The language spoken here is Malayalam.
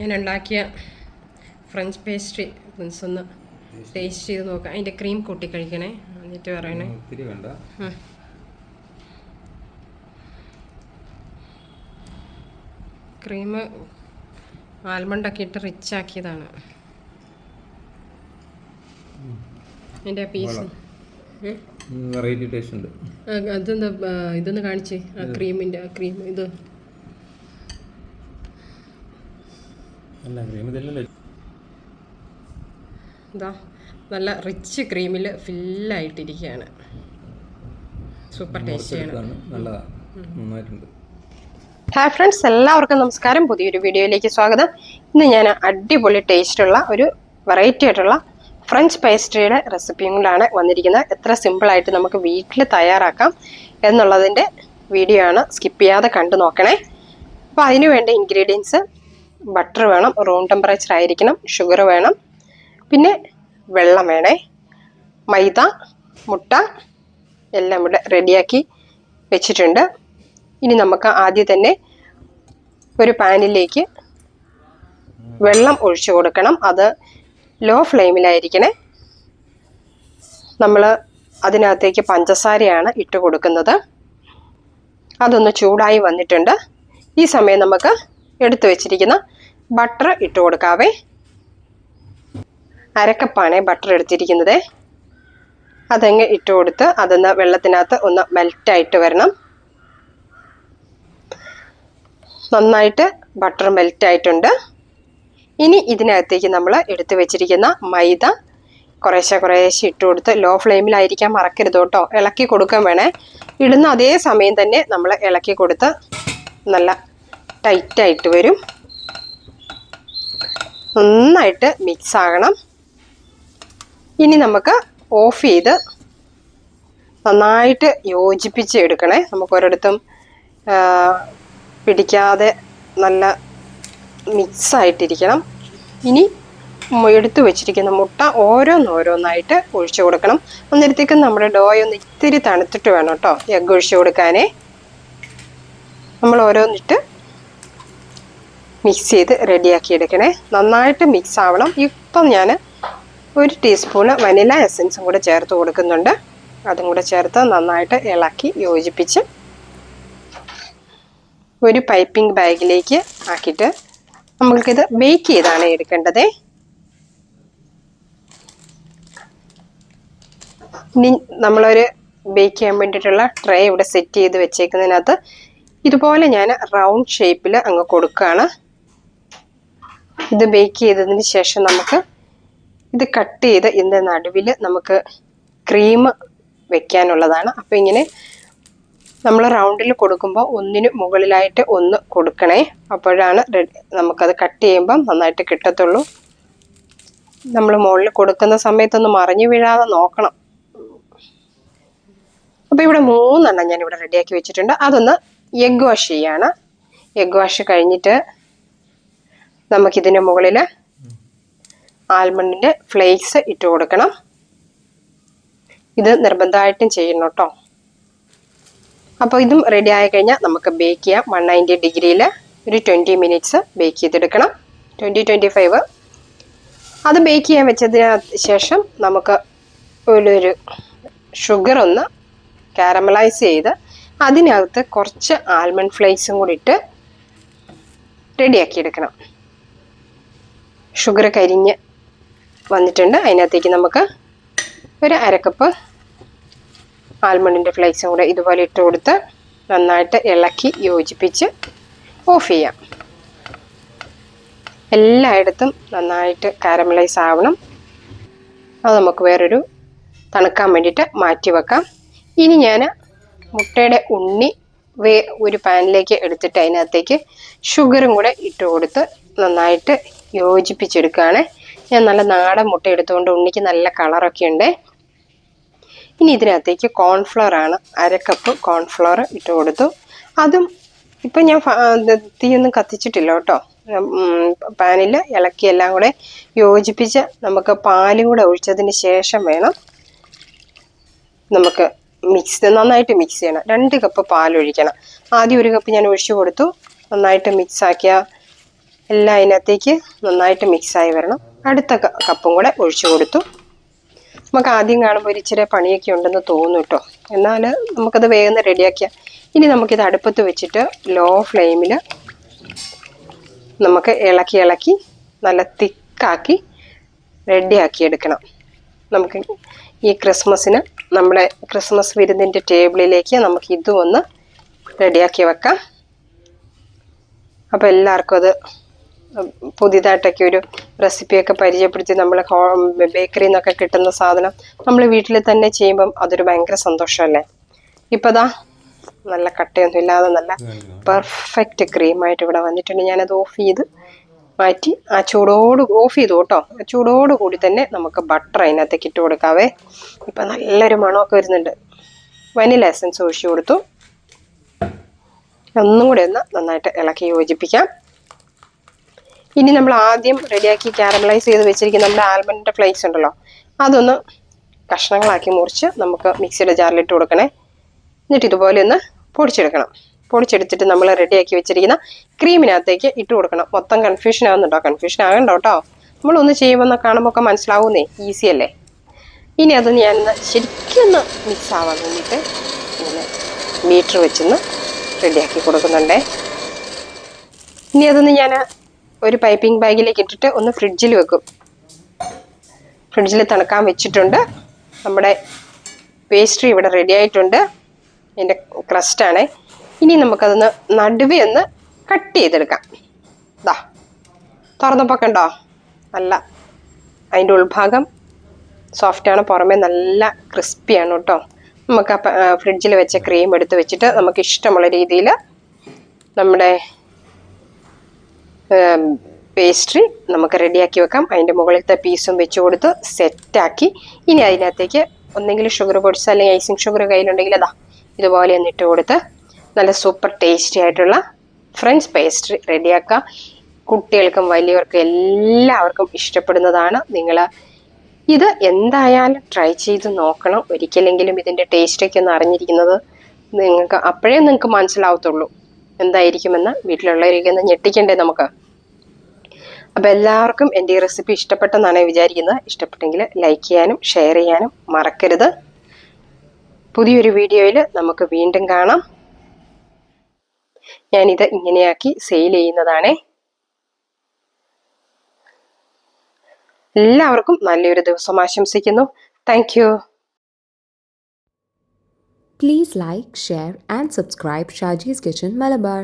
ഞാൻ ഉണ്ടാക്കിയ ഫ്രഞ്ച് പേസ്ട്രി പ്രിൻസ് ഒന്ന് ടേസ്റ്റ് ചെയ്ത് നോക്കാം. അതിന്റെ ക്രീം കൂട്ടി കഴിക്കണേ എന്നിട്ട് പറയണേ. ഒത്തിരി വേണ്ട. ക്രീം ആൽമണ്ടൊക്കെ ഇട്ട് റിച്ച് ആക്കിയതാണ്. എന്റെ പീസ് വെറൈറ്റി ടേസ്റ്റ് ഉണ്ട്. അതൊന്ന് ആ, ഇതൊന്ന് കാണിച്ചേ. ആ ക്രീമിന്റെ ആ ക്രീം ഇത് അല്ല ക്രീം ഇതല്ലല്ലോ ഇതാ നല്ല റിച്ച് ക്രീമിൽ ഫില്ലായിട്ടിരിക്കുകയാണ് സൂപ്പർ ടേസ്റ്റിയാണ് നന്നായിട്ടുണ്ട്. ഹായ് ഫ്രണ്ട്സ് എല്ലാവർക്കും നമസ്കാരം. പുതിയൊരു വീഡിയോയിലേക്ക് സ്വാഗതം. ഇന്ന് ഞാൻ അടിപൊളി ടേസ്റ്റുള്ള ഒരു വെറൈറ്റി ആയിട്ടുള്ള ഫ്രഞ്ച് പേസ്ട്രിയുടെ റെസിപ്പിയും കൊണ്ടാണ് വന്നിരിക്കുന്നത്. എത്ര സിമ്പിളായിട്ട് നമുക്ക് വീട്ടിൽ തയ്യാറാക്കാം എന്നുള്ളതിന്റെ വീഡിയോ ആണ്. സ്കിപ്പ് ചെയ്യാതെ കണ്ടു നോക്കണേ. അപ്പോൾ അതിനുവേണ്ട ഇൻഗ്രീഡിയൻസ് ബട്ടർ വേണം റൂം ടെമ്പറേച്ചർ ആയിരിക്കണം ഷുഗർ വേണം. പിന്നെ വെള്ളം വേണേ. മൈദ മുട്ട എല്ലാം ഇവിടെ റെഡിയാക്കി വെച്ചിട്ടുണ്ട്. ഇനി നമുക്ക് ആദ്യം തന്നെ ഒരു പാനിലേക്ക് വെള്ളം ഒഴിച്ചു കൊടുക്കണം. അത് ലോ ഫ്ലെയിമിലായിരിക്കണേ നമ്മൾ അതിനകത്തേക്ക് പഞ്ചസാരയാണ് ഇട്ട് കൊടുക്കുന്നത്. അതൊന്ന് ചൂടായി വന്നിട്ടുണ്ട്. ഈ സമയം നമുക്ക് എടുത്തു വെച്ചിരിക്കുന്ന ബട്ടർ ഇട്ട് കൊടുക്കാവേ. അരക്കപ്പാണ് ബട്ടർ എടുത്തിരിക്കുന്നത്. അതങ്ങ് ഇട്ട് കൊടുത്ത് അതൊന്ന് വെള്ളത്തിനകത്ത് ഒന്ന് മെൽറ്റായിട്ട് വരണം. നന്നായിട്ട് ബട്ടർ മെൽറ്റ് ആയിട്ടുണ്ട്. ഇനി ഇതിനകത്തേക്ക് നമ്മൾ എടുത്തു വെച്ചിരിക്കുന്ന മൈദ കുറേശ്ശെ കുറേശ്ശെ ഇട്ട് കൊടുത്ത് ലോ ഫ്ലെയിമിലായിരിക്കാൻ മറക്കരുത് കേട്ടോ. ഇളക്കി കൊടുക്കാൻ വേണേ. ഇടുന്ന അതേ സമയം തന്നെ നമ്മൾ ഇളക്കി കൊടുത്ത് നല്ല ടൈറ്റായിട്ട് വരും. നന്നായിട്ട് മിക്സ് ആകണം ഇനി നമുക്ക് ഓഫ് ചെയ്ത് നന്നായിട്ട് യോജിപ്പിച്ച് എടുക്കണേ. നമുക്ക് ഒരിടത്തും പിടിക്കാതെ നല്ല മിക്സ് ആയിട്ടിരിക്കണം ഇനി എടുത്തു വെച്ചിരിക്കുന്ന മുട്ട ഓരോന്നോരോന്നായിട്ട് ഒഴിച്ചു കൊടുക്കണം. അന്നേരത്തേക്കും നമ്മുടെ ഡോയ് ഒന്ന് ഇത്തിരി തണുത്തിട്ട് വേണം കേട്ടോ എഗ്ഗ് ഒഴിച്ചു കൊടുക്കാനേ. നമ്മൾ ഓരോന്നിട്ട് മിക്സ് ചെയ്ത് റെഡിയാക്കി എടുക്കണേ. നന്നായിട്ട് മിക്സ് ആവണം. ഇപ്പം ഞാൻ ഒരു ടീസ്പൂണ് വനില എസൻസും കൂടെ ചേർത്ത് കൊടുക്കുന്നുണ്ട്. അതും കൂടെ ചേർത്ത് നന്നായിട്ട് ഇളക്കി യോജിപ്പിച്ച് ഒരു പൈപ്പിംഗ് ബാഗിലേക്ക് ആക്കിയിട്ട് നമ്മൾക്കിത് ബേക്ക് ചെയ്താണ് എടുക്കേണ്ടത്. ഇനി നമ്മളൊരു ബേക്ക് ചെയ്യാൻ വേണ്ടിയിട്ടുള്ള ട്രേ ഇവിടെ സെറ്റ് ചെയ്ത് വെച്ചേക്കുന്നതിനകത്ത് ഇതുപോലെ ഞാൻ റൗണ്ട് ഷേപ്പിൽ അങ്ങ് കൊടുക്കുകയാണ്. ഇത് ബേക്ക് ചെയ്തതിന് ശേഷം നമുക്ക് ഇത് കട്ട് ചെയ്ത് ഇതിന്റെ നടുവിൽ നമുക്ക് ക്രീം വെക്കാനുള്ളതാണ്. അപ്പോൾ ഇങ്ങനെ നമ്മൾ റൗണ്ടിൽ കൊടുക്കുമ്പോൾ ഒന്നിന് മുകളിലായിട്ട് ഒന്ന് കൊടുക്കണേ. അപ്പോഴാണ് നമുക്കത് കട്ട് ചെയ്യുമ്പം നന്നായിട്ട് കിട്ടത്തുള്ളൂ. നമ്മൾ മുകളിൽ കൊടുക്കുന്ന സമയത്തൊന്ന് മറിഞ്ഞു വീഴാതെ നോക്കണം. അപ്പോൾ ഇവിടെ മൂന്നെണ്ണം ഞാനിവിടെ റെഡിയാക്കി വെച്ചിട്ടുണ്ട്. അതൊന്ന് എഗ് വാഷ് ചെയ്യാണ്. എഗ് വാഷ് കഴിഞ്ഞിട്ട് നമുക്കിതിന് മുകളിൽ ആൽമണ്ടിന്റെ ഫ്ലേക്സ് ഇട്ട് കൊടുക്കണം. ഇത് നിർബന്ധമായിട്ടും ചെയ്യണം കേട്ടോ അപ്പോൾ ഇതും റെഡി ആയി കഴിഞ്ഞാൽ നമുക്ക് ബേക്ക് ചെയ്യാം. വൺ നയന്റി ഡിഗ്രിയിൽ ഒരു ട്വന്റി മിനിറ്റ്സ് ബേക്ക് ചെയ്തെടുക്കണം. ട്വന്റി ട്വന്റി ഫൈവ് അത് ബേക്ക് ചെയ്യാൻ വെച്ചതിന് ശേഷം നമുക്ക് ഒരു ഷുഗർ ഒന്ന് കാരമലൈസ് ചെയ്ത് അതിനകത്ത് കുറച്ച് ആൽമണ്ട് ഫ്ലേക്സും കൂടി ഇട്ട് റെഡിയാക്കി എടുക്കണം. ഷുഗർ കരിഞ്ഞ് വന്നിട്ടുണ്ട്. അതിനകത്തേക്ക് നമുക്ക് ഒരു അരക്കപ്പ് ആൽമണ്ടിന്റെ ഫ്ലേക്സും കൂടെ ഇതുപോലെ ഇട്ട് കൊടുത്ത് നന്നായിട്ട് ഇളക്കി യോജിപ്പിച്ച് ഓഫ് ചെയ്യാം. എല്ലായിടത്തും നന്നായിട്ട് കാരമലൈസ് ആവണം. അത് നമുക്ക് വേറൊരു തണുക്കാൻ വേണ്ടിയിട്ട് മാറ്റി വെക്കാം. ഇനി ഞാൻ മുട്ടയുടെ ഉണ്ണി വേ ഒരു പാനിലേക്ക് എടുത്തിട്ട് അതിനകത്തേക്ക് ഷുഗറും കൂടെ ഇട്ട് കൊടുത്ത് നന്നായിട്ട് യോജിപ്പിച്ചെടുക്കുകയാണ്. ഞാൻ നല്ല നാടൻ മുട്ട എടുത്തുകൊണ്ട് ഉണ്ണിക്ക് നല്ല കളറൊക്കെ ഉണ്ട്. ഇനി ഇതിനകത്തേക്ക് കോൺഫ്ലവർ ആണ്. അര കപ്പ് കോൺഫ്ലവർ ഇട്ട് കൊടുത്തു. അതും ഇപ്പം ഞാൻ തീയൊന്നും കത്തിച്ചിട്ടില്ല കേട്ടോ. പാനിൽ ഇളക്കി എല്ലാം കൂടെ യോജിപ്പിച്ച് നമുക്ക് പാലും കൂടെ ഒഴിച്ചതിന് ശേഷം വേണം നമുക്ക് മിക്സ് നന്നായിട്ട് മിക്സ് ചെയ്യണം. രണ്ട് കപ്പ് പാൽ ഒഴിക്കണം ആദ്യം ഒരു കപ്പ് ഞാൻ ഒഴിച്ചു കൊടുത്തു. നന്നായിട്ട് മിക്സ് ആക്കിയ എല്ലാം അതിനകത്തേക്ക് നന്നായിട്ട് മിക്സായി വരണം. അടുത്ത കപ്പും കൂടെ ഒഴിച്ചു കൊടുത്തു. നമുക്ക് ആദ്യം കാണുമ്പോൾ ഇച്ചിരി പണിയൊക്കെ ഉണ്ടെന്ന് തോന്നും കേട്ടോ എന്നാൽ നമുക്കത് വേഗം റെഡിയാക്കിയാൽ ഇനി നമുക്കിത് അടുപ്പത്ത് വെച്ചിട്ട് ലോ ഫ്ലെയിമിൽ നമുക്ക് ഇളക്കി ഇളക്കി നല്ല തിക്കാക്കി റെഡിയാക്കി എടുക്കണം. നമുക്ക് ഈ ക്രിസ്മസിന് നമ്മുടെ ക്രിസ്മസ് വിരുന്നിന്റെ ടേബിളിലേക്ക് നമുക്ക് ഇതും ഒന്ന് റെഡിയാക്കി വെക്കാം. അപ്പോൾ എല്ലാവർക്കും അത് പുതിയതായിട്ടൊക്കെ ഒരു റെസിപ്പിയൊക്കെ പരിചയപ്പെടുത്തി നമ്മൾ ബേക്കറിയിൽ നിന്നൊക്കെ കിട്ടുന്ന സാധനം നമ്മൾ വീട്ടിൽ തന്നെ ചെയ്യുമ്പം അതൊരു ഭയങ്കര സന്തോഷമല്ലേ ഇപ്പം ദാ നല്ല കട്ടയൊന്നും ഇല്ലാതെ നല്ല പെർഫെക്റ്റ് ക്രീമായിട്ട് ഇവിടെ വന്നിട്ടുണ്ട്. ഞാനത് ഓഫ് ചെയ്ത് മാറ്റി ആ ചൂടോട് ഓഫ് ചെയ്തു കേട്ടോ. ആ ചൂടോട് കൂടി തന്നെ നമുക്ക് ബട്ടർ അതിനകത്തേക്ക് ഇട്ട് കൊടുക്കാവേ. ഇപ്പം നല്ലൊരു മണമൊക്കെ വരുന്നുണ്ട്. വനില എസൻസ് ഒഴിച്ചു കൊടുത്തു. ഒന്നും കൂടി ഒന്ന് നന്നായിട്ട് ഇളക്കി യോജിപ്പിക്കാം. ഇനി നമ്മൾ ആദ്യം റെഡിയാക്കി കാരമലൈസ് ചെയ്ത് വെച്ചിരിക്കുന്ന നമ്മുടെ ആൽമണ്ടിന്റെ ഫ്ലേക്സ് ഉണ്ടല്ലോ അതൊന്ന് കഷ്ണങ്ങളാക്കി മുറിച്ച് നമുക്ക് മിക്സിയുടെ ജാറിലിട്ട് കൊടുക്കണേ. എന്നിട്ട് ഇതുപോലെ ഒന്ന് പൊടിച്ചെടുക്കണം. പൊടിച്ചെടുത്തിട്ട് നമ്മൾ റെഡിയാക്കി വെച്ചിരിക്കുന്ന ക്രീമിനകത്തേക്ക് ഇട്ട് കൊടുക്കണം. മൊത്തം കൺഫ്യൂഷൻ ആവുന്നുണ്ടോ? കൺഫ്യൂഷൻ ആകണ്ട കേട്ടോ. നമ്മളൊന്ന് ചെയ്യുമ്പോൾ കാണുമ്പോൾ ഒക്കെ മനസ്സിലാവുന്നേ. ഈസി അല്ലേ? ഇനി അത് ഞാനൊന്ന് ശരിക്കൊന്ന് മിക്സ് ആവാൻ വേണ്ടിയിട്ട് ഇങ്ങനെ മീറ്റർ വെച്ചൊന്ന് റെഡിയാക്കി കൊടുക്കുന്നുണ്ടേ. ഇനി അതൊന്ന് ഞാൻ ഒരു പൈപ്പിംഗ് ബാഗിലേക്ക് ഇട്ടിട്ട് ഒന്ന് ഫ്രിഡ്ജിൽ വെക്കും. ഫ്രിഡ്ജിൽ തണുക്കാൻ വെച്ചിട്ടുണ്ട്. നമ്മുടെ പേസ്ട്രി ഇവിടെ റെഡി ആയിട്ടുണ്ട്. ഇതിന്റെ ക്രസ്റ്റാണ് ഇനി നമുക്കതൊന്ന് നടുവേ ഒന്ന് കട്ട് ചെയ്തെടുക്കാം. ഇതാ തുറന്നപ്പോൾ കണ്ടോ നല്ല അതിന്റെ ഉൾഭാഗം സോഫ്റ്റാണ് പുറമേ നല്ല ക്രിസ്പിയാണ് കേട്ടോ. നമുക്ക് ഫ്രിഡ്ജിൽ വെച്ച ക്രീം എടുത്ത് വെച്ചിട്ട് നമുക്ക് ഇഷ്ടമുള്ള രീതിയിൽ നമ്മുടെ പേസ്ട്രി നമുക്ക് റെഡിയാക്കി വെക്കാം. അതിന്റെ മുകളിലത്തെ പീസും വെച്ച് കൊടുത്ത് സെറ്റാക്കി. ഇനി അതിനകത്തേക്ക് ഒന്നെങ്കിൽ ഷുഗർ പൊടിച്ച് അല്ലെങ്കിൽ ഐസിങ് ഷുഗർ കയ്യിലുണ്ടെങ്കിൽ അതാ ഇതുപോലെ ഒന്ന് ഇട്ട് കൊടുത്ത് നല്ല സൂപ്പർ ടേസ്റ്റി ആയിട്ടുള്ള ഫ്രഞ്ച് പേസ്ട്രി റെഡിയാക്കാം. കുട്ടികൾക്കും വലിയവർക്കും എല്ലാവർക്കും ഇഷ്ടപ്പെടുന്നതാണ്. നിങ്ങൾ ഇത് എന്തായാലും ട്രൈ ചെയ്ത് നോക്കണം. ഒരിക്കലെങ്കിലും ഇതിന്റെ ടേസ്റ്റൊക്കെ ഒന്ന് അറിഞ്ഞിരിക്കുന്നത് നിങ്ങൾക്ക് അപ്പോഴേ നിങ്ങൾക്ക് മനസ്സിലാവത്തുള്ളൂ. എന്തായിരിക്കുമെന്ന് വീട്ടിലുള്ളവരൊക്കെ ഒന്ന് ഞെട്ടിക്കണ്ടേ നമുക്ക്? അപ്പോൾ എല്ലാവർക്കും എന്റെ ഈ റെസിപ്പി ഇഷ്ടപ്പെട്ടെന്നാണ് വിചാരിക്കുന്നത്. ഇഷ്ടപ്പെട്ടെങ്കിൽ ലൈക്ക് ചെയ്യാനും ഷെയർ ചെയ്യാനും മറക്കരുത്. പുതിയൊരു വീഡിയോയിൽ നമുക്ക് വീണ്ടും കാണാം. ഞാനിത് ഇങ്ങനെയാക്കി സെയിൽ ചെയ്യുന്നതാണേ. എല്ലാവർക്കും നല്ലൊരു ദിവസം ആശംസിക്കുന്നു. Thank you Please like, share, and subscribe Shaji's Kitchen Malabar.